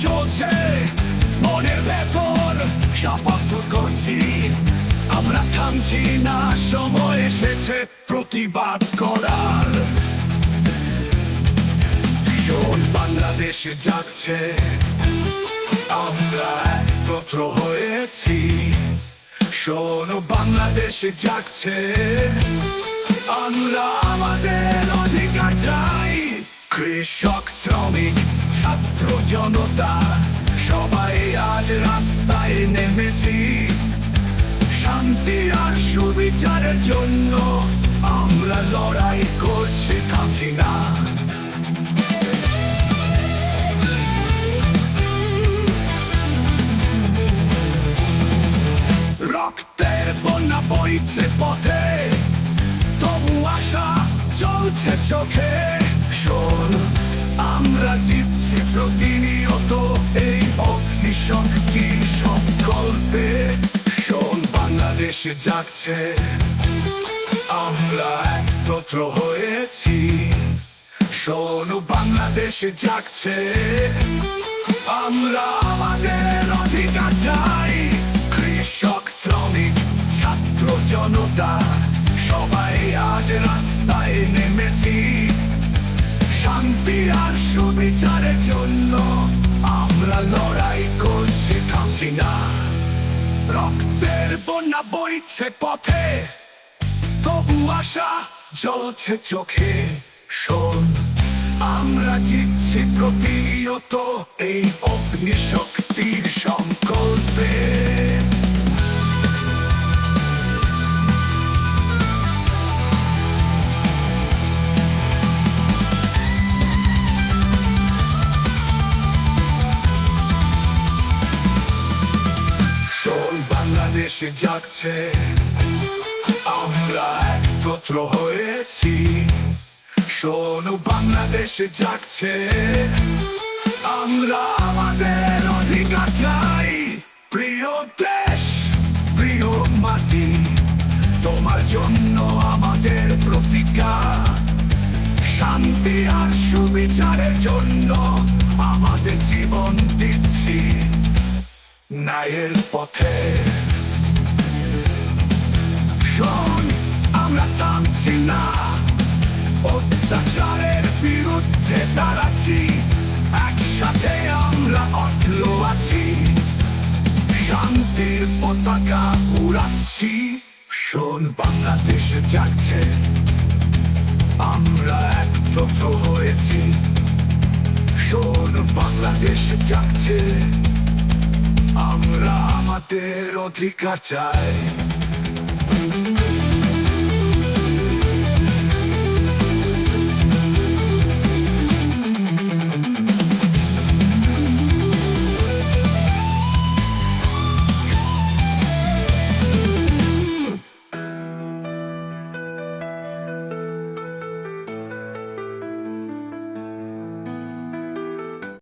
চলছে। মনের ভেতর শপথ করছি। আমরা থামছি না, সময় এসেছে প্রতিবাদ করার। শোন, বাংলাদেশে যাচ্ছে। আমরা একত্র হয়েছি। শোন, বাংলাদেশে যাচ্ছে। আমরা আমাদের অধিকার চাই। কৃষক, শ্রমিক জনতা, সবাই আজ রাস্তায় নেমেছি। শান্তি আর সুবিচারের জন্য আমরা লড়াই করছি থামছি না রক্তের বন্যা বইছে পথে, তবু আশা চলছে চোখে। শোন, আমরা জিতছি বাংলাদেশে যাচ্ছে আমরা একত্র হয়েছি শোন বাংলাদেশে যাচ্ছে আমরা আমাদের অধিকার চাই কৃষক শ্রমিক ছাত্র জনতা সবাই আজ রাস্তায় নেমেছি শান্তি আর সুবিচারের জন্য আমরা লড়াই করছি থামছি না রক্তের বন্যা বইছে পথে। তবু আশা জ্বলছে চোখে শোন। আমরা জিতছি প্রতিনিয়ত এই অগ্নিশক্তির সংকল্পে যাচ্ছে। আমরা একত্র হয়েছি। শোন, বাংলাদেশে যাচ্ছে। আমরা আমাদের অধিকার চাই। প্রিয় দেশ, প্রিয় মাটি, তোমার জন্য আমাদের প্রতিজ্ঞা শান্তি আর সুবিচারের জন্য আমাদের জীবন দিচ্ছি। ন্যায়ের পথে। আমরা থামছি না অত্যাচারের বিরুদ্ধে দাঁড়াচ্ছি একসাথে আমরা অটল আছি শান্তির পতাকা উড়াচ্ছি শোন বাংলাদেশে যাচ্ছে আমরা একত্র হয়েছি শোন বাংলাদেশে যাচ্ছে আমরা আমাদের অধিকার চাই